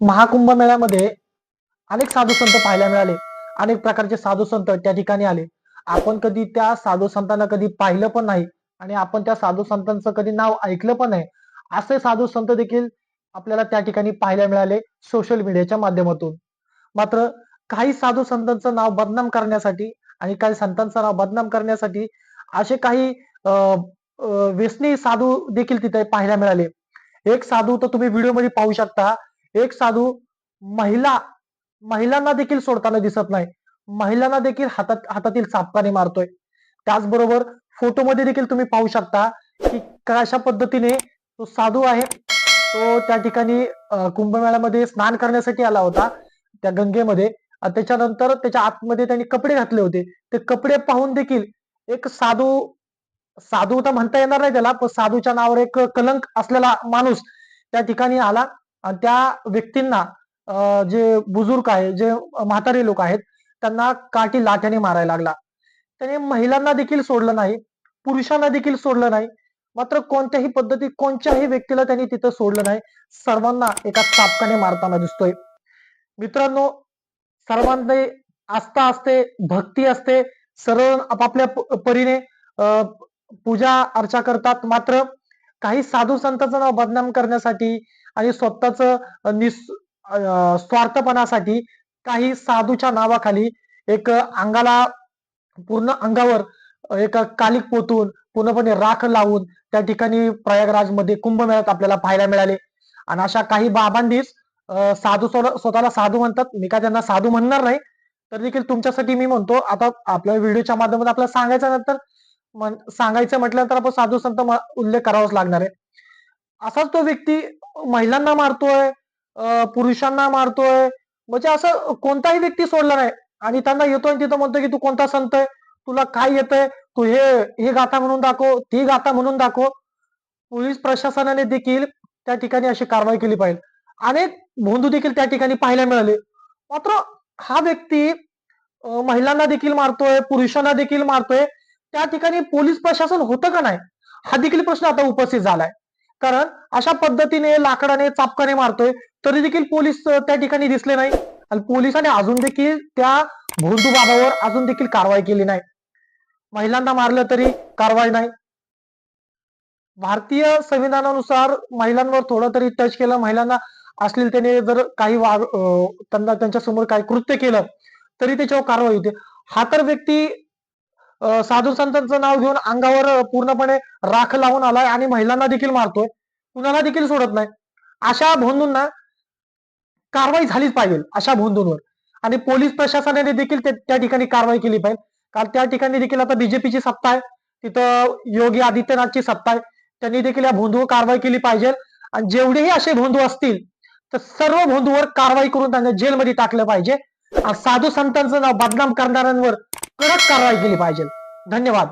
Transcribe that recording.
महाकुंभ मेळ्यामध्ये अनेक साधू संत पाहायला मिळाले. अनेक प्रकारचे साधू संत त्या ठिकाणी आले. आपण कधी त्या साधू संतांना कधी पाहिलं पण नाही आणि आपण त्या साधू संतांचं कधी नाव ऐकलं पण नाही असे साधू संत देखील आपल्याला त्या ठिकाणी पाहायला मिळाले सोशल मीडियाच्या माध्यमातून. मात्र काही साधू संतांचं नाव बदनाम करण्यासाठी आणि काही संतांचं नाव बदनाम करण्यासाठी असे काही अं, व्यसनी साधू देखील तिथे पाहायला मिळाले. एक साधू तर तुम्ही व्हिडिओमध्ये पाहू शकता. एक साधू महिला महिलांना देखील सोडताना दिसत नाही. महिलांना देखील हातात हातातील चापकाने मारतोय. त्याचबरोबर फोटोमध्ये देखील तुम्ही पाहू शकता की कशा पद्धतीने तो साधू आहे. तो त्या ठिकाणी कुंभमेळ्यामध्ये स्नान करण्यासाठी आला होता त्या गंगेमध्ये. त्याच्यानंतर त्याच्या आतमध्ये त्यांनी कपडे घातले होते. ते कपडे पाहून देखील एक साधू साधू तर म्हणता येणार नाही त्याला पण साधूच्या नावावर एक कलंक असलेला माणूस त्या ठिकाणी आला. आणि त्या व्यक्तींना अं, जे बुजुर्ग आहे जे म्हातारे लोक आहेत त्यांना काठी लाट्याने मारायला लागला. त्याने महिलांना देखील सोडलं नाही पुरुषांना देखील सोडलं नाही मात्र कोणत्याही पद्धती कोणत्याही व्यक्तीला त्यांनी तिथं सोडलं नाही. सर्वांना एका चापकाने मारताना दिसतोय. मित्रांनो सर्वांनी आस्था असते भक्ती असते सर्व आपापल्या परीने अं, पूजा अर्चा करतात. मात्र काही साधू संतांचं नाव बदनाम करण्यासाठी आणि स्वतःच निस स्वार्थपणासाठी काही साधूच्या नावाखाली एक अंगाला पूर्ण अंगावर एक कालिक पोतून पूर्णपणे राख लावून त्या ठिकाणी प्रयागराजमध्ये कुंभमेळ्यात आपल्याला पाहायला मिळाले. आणि अशा काही बाबांनीच साधू स्वतःला साधू म्हणतात. मी काय त्यांना साधू म्हणणार नाही. तर देखील तुमच्यासाठी मी म्हणतो. आता आपल्या व्हिडिओच्या माध्यमातून आपल्याला सांगायचं नंतर सांगायचं म्हटल्यानंतर आपण साधू संत उल्लेख करावाच लागणार आहे. असाच तो व्यक्ती महिलांना मारतोय पुरुषांना मारतोय. म्हणजे असं कोणताही व्यक्ती सोडला नाही. आणि त्यांना येतोय आणि तिथं म्हणतोय की तू कोणता संत आहे? तुला काय येतंय? तू हे हे गाथा म्हणून दाखव ती गाथा म्हणून दाखव. पोलीस प्रशासनाने देखील त्या ठिकाणी अशी कारवाई केली पाहिजे. अनेक भोंदू देखील त्या ठिकाणी पाहायला मिळाले. मात्र हा व्यक्ती महिलांना देखील मारतोय पुरुषांना देखील मारतोय. त्या ठिकाणी पोलीस प्रशासन होतं का नाही? हा देखील प्रश्न आता उपस्थित झालाय. कारण अशा पद्धतीने लाकडाने चापकाने मारतोय तरी देखील पोलीस त्या ठिकाणी दिसले नाही. आणि पोलिसांनी अजून देखील त्या भोंदू बाबावर अजून देखील कारवाई केली नाही. महिलांना मारलं तरी कारवाई नाही. भारतीय संविधानानुसार महिलांवर थोडं तरी टच केलं महिलांना अश्लीलतेने जर काही वाग त्यांना त्यांच्यासमोर काही कृत्य केलं तरी त्याच्यावर कारवाई होते. हा तर व्यक्ती साधू संतांचं नाव घेऊन अंगावर पूर्णपणे राख लावून आलाय आणि महिलांना देखील मारतोय. कुणाला देखील सोडत नाही. अशा भोंदूंना कारवाई झालीच पाहिजे अशा भोंदूंवर. आणि पोलीस प्रशासनाने देखील त्या ठिकाणी कारवाई केली पाहिजे. कारण त्या ठिकाणी देखील आता बीजेपीची सत्ता आहे. तिथं योगी आदित्यनाथची सत्ता आहे. त्यांनी देखील या भोंदूवर कारवाई केली पाहिजे. आणि जेवढेही असे भोंदू असतील तर सर्व भोंदूवर कारवाई करून त्यांना जेलमध्ये टाकलं पाहिजे. आणि साधू संतांचं नाव बदनाम करणाऱ्यांवर कडक कारवाई केली पाहिजे. धन्यवाद.